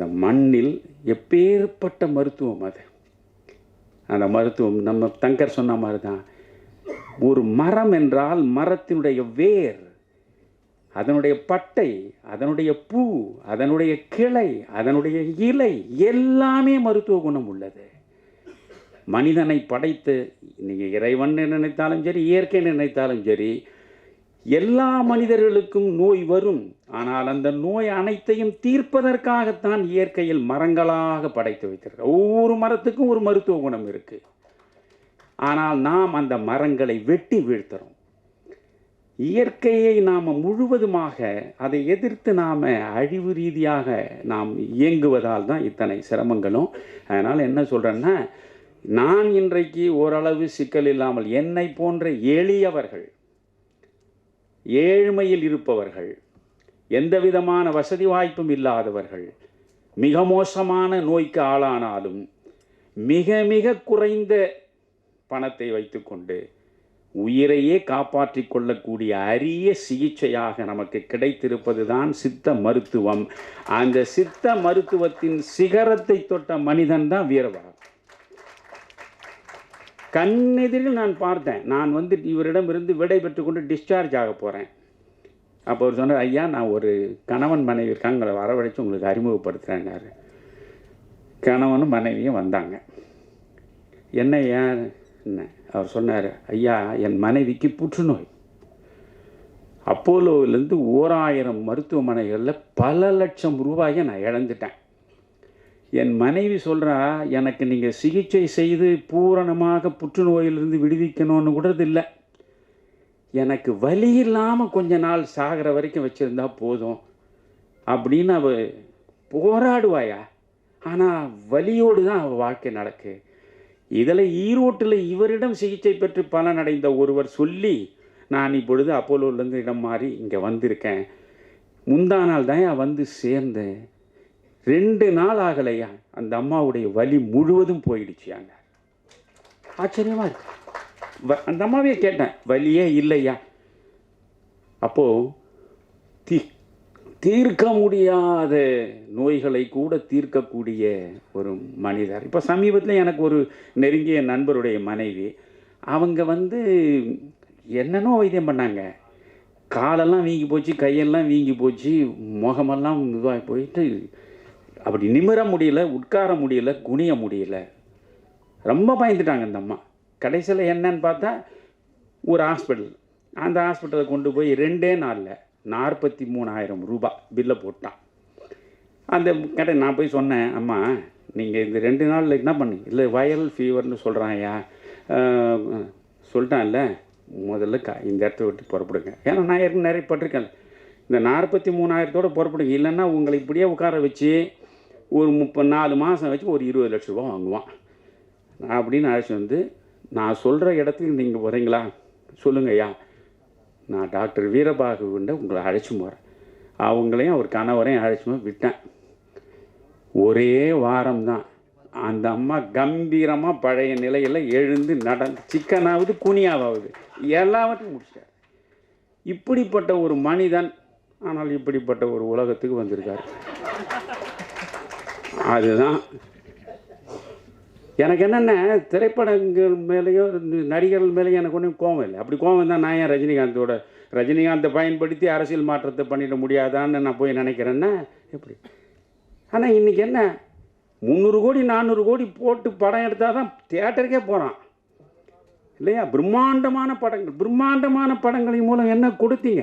இந்த மண்ணில் எப்பேற்பட்ட மருத்துவம் அது? அந்த மருத்துவம் நம்ம தங்கர் சொன்ன மாதிரி தான் ஒரு மரம் என்றால் மரத்தினுடைய வேர் அதனுடைய பட்டை அதனுடைய பூ அதனுடைய கிளை அதனுடைய இலை எல்லாமே மருத்துவ குணம் உள்ளது. மனிதனை படைத்து நீங்கள் இறைவன் நினைத்தாலும் சரி இயற்கை நினைத்தாலும் சரி எல்லா மனிதர்களுக்கும் நோய் வரும். ஆனால் அந்த நோய் அனைத்தையும் தீர்ப்பதற்காகத்தான் இயற்கையில் மரங்களாக படைத்து வைத்திருக்க ஒவ்வொரு மரத்துக்கும் ஒரு மருத்துவ குணம் இருக்குது ஆனால் நாம் அந்த மரங்களை வெட்டி வீழ்த்துறோம். இயற்கையை நாம் முழுவதுமாக அதை எதிர்த்து நாம் அழிவு ரீதியாக நாம் இயங்குவதால் தான் இத்தனை சிரமங்களும். அதனால் என்ன சொல்கிறேன்னா நான் இன்றைக்கு ஓரளவு சிக்கல் இல்லாமல் என்னை போன்ற எளியவர்கள் ஏழ்மையில் இருப்பவர்கள் எந்த விதமான வசதி வாய்ப்பும் இல்லாதவர்கள் மிக மோசமான நோய்க்கு ஆளானாலும் மிக மிக குறைந்த பணத்தை வைத்துக்கொண்டு உயிரையே காப்பாற்றிக் கொள்ளக்கூடிய அரிய சிகிச்சையாக நமக்கு கிடைத்திருப்பது தான் சித்த மருத்துவம். அந்த சித்த மருத்துவத்தின் சிகரத்தை தொட்ட மனிதன் தான் வீரபாகு கண்ணெதிரில் நான் பார்த்தேன். நான் வந்து இவரிடமிருந்து விடை பெற்று கொண்டு டிஸ்சார்ஜ் ஆக போகிறேன் அப்போ அவர் சொன்னார் ஐயா நான் ஒரு கணவன் மனைவி இருக்காங்க. உங்களை வரவழைச்சு உங்களுக்கு அறிமுகப்படுத்துகிறேன்னாரு கணவனும் மனைவியும் வந்தாங்க. என்ன ஏன் என்ன? அவர் சொன்னார் ஐயா என் மனைவிக்கு புற்றுநோய். அப்போலோவிலேருந்து ஓராயிரம் மருத்துவமனைகளில் பல லட்சம் ரூபாயை நான் இழந்துட்டேன். என் மனைவி சொல்கிறா எனக்கு நீங்கள் சிகிச்சை செய்து பூரணமாக புற்றுநோயிலிருந்து விடுவிக்கணும்னு கூட இல்லை. எனக்கு வலி இல்லாமல் கொஞ்ச நாள் சாகிற வரைக்கும் வச்சுருந்தா போதும். அப்படின்னு அவள் போராடுவாயா. ஆனால் வலியோடு தான் அவள் வாழ்க்கை நடக்கு. இதில் ஈரோட்டில் இவரிடம் சிகிச்சை பெற்று பலனடைந்த ஒருவர் சொல்லி நான் இப்பொழுது அப்போலோலேருந்து இடம் மாறி இங்கே வந்திருக்கேன். முந்தா நாள் தான் வந்து சேர்ந்தேன். ரெண்டு நாள் ஆகலையா? அந்த அம்மாவுடைய வலி முழுவதும் போயிடுச்சியாங்க ஆச்சரியமா இருக்கு. வ- அந்த அம்மாவே கேட்டேன் வலியே இல்லையா? அப்போது தீ தீர்க்க முடியாத நோய்களை கூட தீர்க்கக்கூடிய ஒரு மனிதர். இப்போ சமீபத்தில் எனக்கு ஒரு நெருங்கிய நண்பருடைய மனைவி அவங்க வந்து என்னென்னோ வைத்தியம் பண்ணாங்க. காலெல்லாம் வீங்கி போச்சு கையெல்லாம் வீங்கி போச்சு முகமெல்லாம் இதுவாகி போயிட்டு அப்படி நிமிர முடியல உட்கார முடியல குனிய முடியல. ரொம்ப பயந்துட்டாங்க இந்த அம்மா. கடைசியில் என்னன்னு பார்த்தா ஒரு ஹாஸ்பிட்டல் அந்த ஹாஸ்பிட்டலை கொண்டு போய் ரெண்டே நாளில் நாற்பத்தி மூணாயிரம் ரூபாய் பில்லை போட்டான். அந்த கடை நான் போய் சொன்னேன் அம்மா நீங்கள் இந்த ரெண்டு நாளில் என்ன பண்ணு? இல்லை வைரல் ஃபீவர்னு சொல்கிறாயா சொல்லிட்டான்ல முதல்ல க இந்த இடத்த விட்டு புறப்படுங்க. ஏன்னா நான் ஏற்கனவே நிறைய பட்டிருக்கேன் இந்த நாற்பத்தி மூணாயிரத்தோட புறப்படுங்க. இல்லைன்னா உங்களை இப்படியே உட்கார வச்சு ஒரு முப்பது நாலு மாதம் வச்சு ஒரு இருபது லட்ச ரூபா வாங்குவான். நான் அப்படின்னு அழைச்சி வந்து நான் சொல்கிற இடத்துக்கு நீங்கள் வரீங்களா சொல்லுங்க ஐயா. நான் டாக்டர் வீரபாகுண்ட உங்களை அழைச்சி போகிறேன் அவங்களையும் அவர் கணவரையும் அழைச்சி போய் விட்டேன். ஒரே வாரம் தான் அந்த அம்மா கம்பீரமாக பழைய நிலையில் எழுந்து நடந்து சிக்கனாவது குனியாவது எல்லாவற்றையும் முடிச்சிட்டார். இப்படிப்பட்ட ஒரு மனிதன் ஆனால் இப்படிப்பட்ட ஒரு உலகத்துக்கு வந்திருக்கார். அதுதான். எனக்கு என்னென்ன திரைப்படங்கள் மேலேயோ நடிகர்கள் மேலேயும் எனக்கு ஒன்றும் கோவம் இல்லை. அப்படி கோவம் தான் நான் ஏன் ரஜினிகாந்தோட ரஜினிகாந்தை பயன்படுத்தி அரசியல் மாற்றத்தை பண்ணிட முடியாதான்னு நான் போய் நினைக்கிறேன்னா எப்படி? ஆனால் இன்றைக்கி என்ன? முந்நூறு கோடி நானூறு கோடி போட்டு படம் எடுத்தால் தான் தியேட்டருக்கே போகிறான் இல்லையா? பிரம்மாண்டமான படங்கள் பிரம்மாண்டமான படங்களின் மூலம் என்ன கொடுத்தீங்க?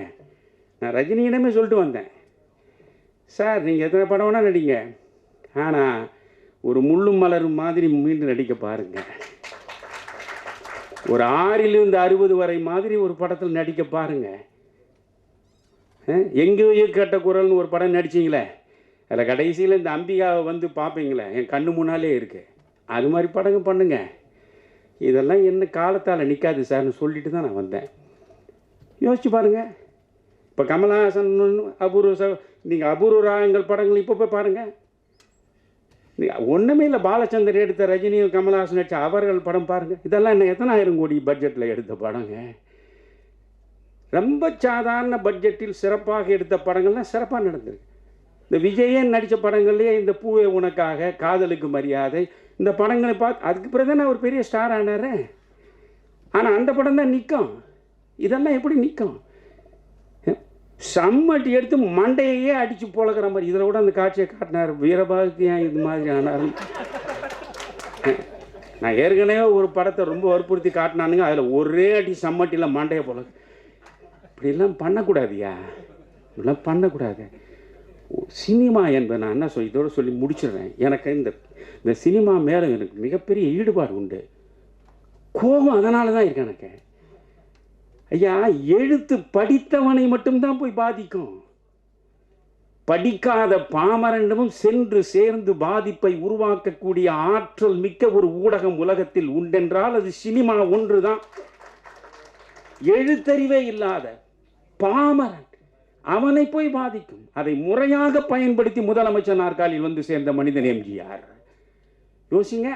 நான் ரஜினியிடமே சொல்லிட்டு வந்தேன். சார் நீங்கள் எத்தனை படம் வேணால் நடிங்க. ஆனால் ஒரு முள்ளும் மலரும் மாதிரி மீண்டும் நடிக்க பாருங்க. ஒரு ஆறிலிருந்து அறுபது வரை மாதிரி ஒரு படத்தில் நடிக்க பாருங்கள் எங்கேயோ கேட்ட குரல்னு ஒரு படம் நடிச்சிங்களே? அதில் கடைசியில் இந்த அம்பிகாவை வந்து பார்ப்பீங்களே என் கண்ணு முன்னாலே இருக்கு. அது மாதிரி படங்க பண்ணுங்க. இதெல்லாம் என்ன காலத்தால் நிற்காது சார்னு சொல்லிட்டு தான் நான் வந்தேன். யோசிச்சு பாருங்கள் இப்போ கமல்ஹாசன் அபூர்வ ச நீங்கள் அபூர்வ ராகங்கள் படங்கள் இப்போ போய் பாருங்கள் ஒன்றுமே இல்லை பாலச்சந்தர் எடுத்த ரஜினியும் கமல்ஹாசன் நடிச்ச அவர்கள் படம் பாருங்கள் இதெல்லாம் என்ன எத்தனாயிரம் கோடி பட்ஜெட்டில் எடுத்த படங்க? ரொம்ப சாதாரண பட்ஜெட்டில் சிறப்பாக எடுத்த படங்கள்லாம் சிறப்பாக நடந்திருக்கு. இந்த விஜயன் நடித்த படங்கள்லேயே இந்த பூவே உனக்காக காதலுக்கு மரியாதை இந்த படங்களை பார்த்து அதுக்கு பிறகு தானே ஒரு பெரிய ஸ்டார் ஆனார். ஆனால் அந்த படம் தான் நிற்கும் இதெல்லாம் எப்படி நிற்கும் சம்மட்டி எடுத்து மண்டையே அடித்து பொழக்கிற மாதிரி. இதில் கூட அந்த காட்சியை காட்டினார். வீரபாகியம் ஏன் இது மாதிரி ஆனார்? நான் ஏற்கனவே ஒரு படத்தை ரொம்ப வற்புறுத்தி காட்டினானுங்க. அதில் ஒரே அடி சம்மட்டியில் மண்டையை போல இப்படிலாம் பண்ணக்கூடாதுயா? இப்படிலாம் பண்ணக்கூடாது. சினிமா என்பது நான் என்ன சொல் இதோட சொல்லி முடிச்சிடுறேன். எனக்கு இந்த இந்த சினிமா மேலே எனக்கு மிகப்பெரிய ஈடுபாடு உண்டு. கோபம் அதனால தான் இருக்கு எனக்கு. ஐயா எழுத்து படித்தவனை மட்டும்தான் போய் பாதிக்கும். படிக்காத பாமரண்டமும் சென்று சேர்ந்து பாதிப்பை உருவாக்கக்கூடிய ஆற்றல் மிக்க ஒரு ஊடகம் உலகத்தில் உண்டென்றால் அது சினிமா ஒன்றுதான். எழுத்தறிவே இல்லாத பாமரன் அவனை போய் பாதிக்கும். அதை முறையாக பயன்படுத்தி முதலமைச்சர் நாற்காலியில் வந்து சேர்ந்த மனிதன் எம்ஜிஆர். யோசிங்க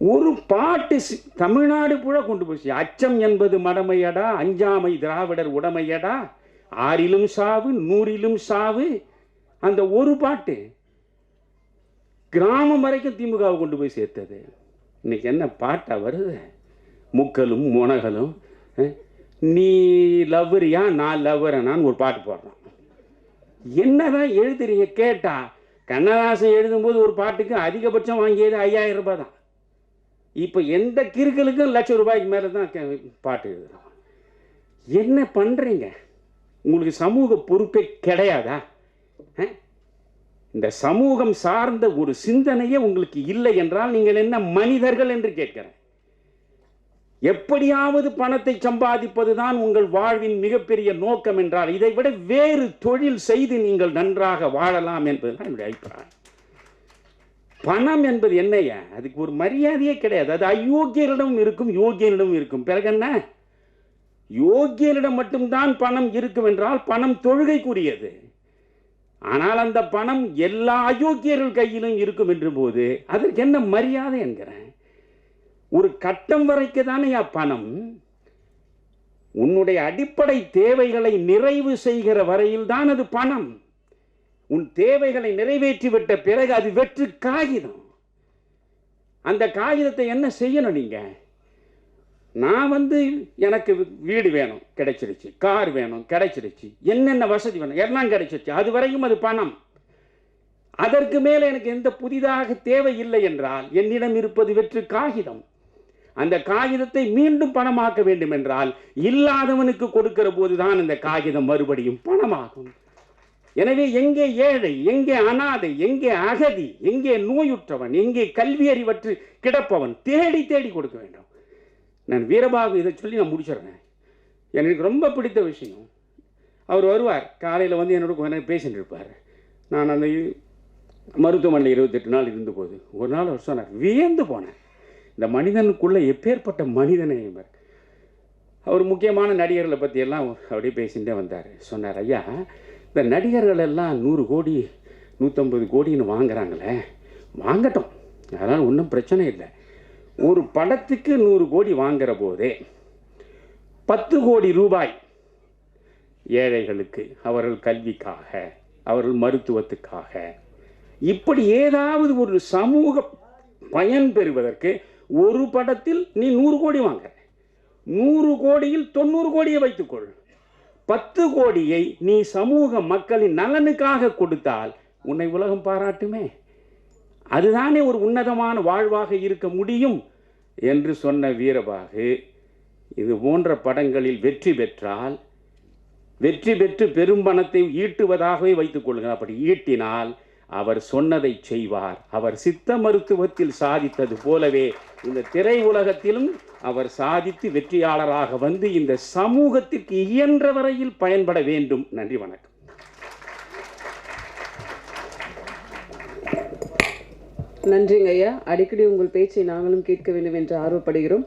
ஒரு பாட்டு சி- தமிழ்நாடு புழ கொண்டு போச்சு அச்சம் என்பது மடமையடா அஞ்சாமை திராவிடர் உடமையடா ஆறிலும் சாவு நூறிலும் சாவு அந்த ஒரு பாட்டு கிராமம் வரைக்கும் திமுகவை கொண்டு போய் சேர்த்தது. இன்னைக்கு என்ன பாட்டா வருது? முக்களும் முனகலும் நீ லவ்வரியா நான் லவ்வரனான்னு ஒரு பாட்டு போடுறான் என்னதான் எழுதுறீங்க கேட்டா கண்ணதாசன் எழுதும்போது ஒரு பாட்டுக்கு அதிகபட்சம் வாங்கியது ஐயாயிரம் ரூபாய் தான். இப்போ எந்த கிறுக்கலுக்கும் லட்சம் ரூபாய்க்கு மேலே தான் கே- பாட்டு எழுதுகிறோம் என்ன பண்ணுறீங்க உங்களுக்கு சமூக பொறுப்பே கிடையாதா? இந்த சமூகம் சார்ந்த ஒரு சிந்தனையே உங்களுக்கு இல்லை என்றால் நீங்கள் என்ன மனிதர்கள் என்று கேட்கிறேன். எப்படியாவது பணத்தை சம்பாதிப்பது தான் உங்கள் வாழ்வின் மிகப்பெரிய நோக்கம் என்றால் இதை விட வேறு தொழில் செய்து நீங்கள் நன்றாக வாழலாம் என்பதுதான் என்னுடைய அபிப்பிராயம். பணம் என்பது என்னையா? அதுக்கு ஒரு மரியாதையே கிடையாது. அது அயோக்கியரிடம் இருக்கும் யோகியனிடம் இருக்கும். பிறகு என்ன? யோகியனிடம் மட்டும்தான் பணம் இருக்கும் என்றால் பணம் தொழுகைக்குரியது. ஆனால் அந்த பணம் எல்லா அயோக்கியர்கள் கையிலும் இருக்கும் என்ற போது அதற்கு என்ன மரியாதை என்கிறேன்? ஒரு கட்டம் வரைக்கு தானே பணம்? உன்னுடைய அடிப்படை தேவைகளை நிறைவு செய்கிற வரையில் தான் அது பணம். உன் தேவைகளை நிறைவேற்றிவிட்ட பிறகு அது வெற்று காகிதம். அந்த காகிதத்தை என்ன செய்யணும் நீங்கள் நான் வந்து எனக்கு வீடு வேணும் கிடைச்சிருச்சு கார் வேணும் கிடைச்சிருச்சு என்னென்ன வசதி வேணும் எல்லாம் கிடைச்சிருச்சு அது வரைக்கும் அது பணம். அதற்கு மேலே எனக்கு எந்த புதிதாக தேவை இல்லை என்றால் என்னிடம் இருப்பது வெற்று காகிதம். அந்த காகிதத்தை மீண்டும் பணமாக்க வேண்டும் என்றால் இல்லாதவனுக்கு கொடுக்கிற போதுதான் அந்த காகிதம் மறுபடியும் பணமாகும். எனவே எங்கே ஏழை எங்கே அனாதை எங்கே அகதி எங்கே நோயுற்றவன் எங்கே கல்வி அறிவற்று கிடப்பவன் தேடி தேடி கொடுக்க வேண்டும். நான் வீரபாகு இதை சொல்லி நான் முடிச்சிடுறேன். எனக்கு ரொம்ப பிடித்த விஷயம். அவர் வருவார். காலையில் வந்து என்னோட கொஞ்ச நேரம் பேசிட்டு இருப்பார். நான் அந்த மருத்துவமனை மருத்துவமனையில் இருபத்தெட்டு நாள் இருந்தபோது ஒரு நாள் அவர் சொன்னார் வியந்து போனேன். இந்த மனிதனுக்குள்ளே எப்பேற்பட்ட மனிதனை இவர். அவர் முக்கியமான நடிகர்களை பற்றியெல்லாம் அப்படியே பேசிகிட்டே வந்தார். சொன்னார் ஐயா இந்த நடிகர்கள் எல்லாம் நூறு கோடி நூற்றம்பது கோடின்னு வாங்குறாங்களே. வாங்கட்டும். அதனால் ஒன்றும் பிரச்சனை இல்லை. ஒரு படத்துக்கு நூறு கோடி வாங்குற போதே பத்து கோடி ரூபாய் ஏழைகளுக்கு அவர்கள் கல்விக்காக அவர்கள் மருத்துவத்துக்காக. இப்படி ஏதாவது ஒரு சமூக பயன் பெறுவதற்கு ஒரு படத்தில் நீ நூறு கோடி வாங்க நூறு கோடியில் தொண்ணூறு கோடியை வைத்துக்கொள். பத்து கோடியை நீ சமூக மக்களின் நலனுக்காக கொடுத்தால் உன்னை உலகம் பாராட்டுமே. அதுதானே ஒரு உன்னதமான வாழ்வாக இருக்க முடியும் என்று சொன்ன வீரபாகு இது போன்ற படங்களில் வெற்றி பெற்றால் வெற்றி பெற்று பெரும் பணத்தை ஈட்டுவதாகவே வைத்துக் கொள்ளுங்கள் அப்படி ஈட்டினால் அவர் சொன்னதை செய்வார். அவர் சித்த மருத்துவத்தில் சாதித்தது போலவே இந்த திரை உலகத்திலும் அவர் சாதித்து வெற்றியாளராக வந்து இந்த சமூகத்திற்கு இயன்ற வரையில் பயன்பட வேண்டும். நன்றி வணக்கம். நன்றிங்க ஐயா. அடிக்கடி உங்கள் பேச்சை நாங்களும் கேட்க வேண்டும் என்று ஆர்வப்படுகிறோம்.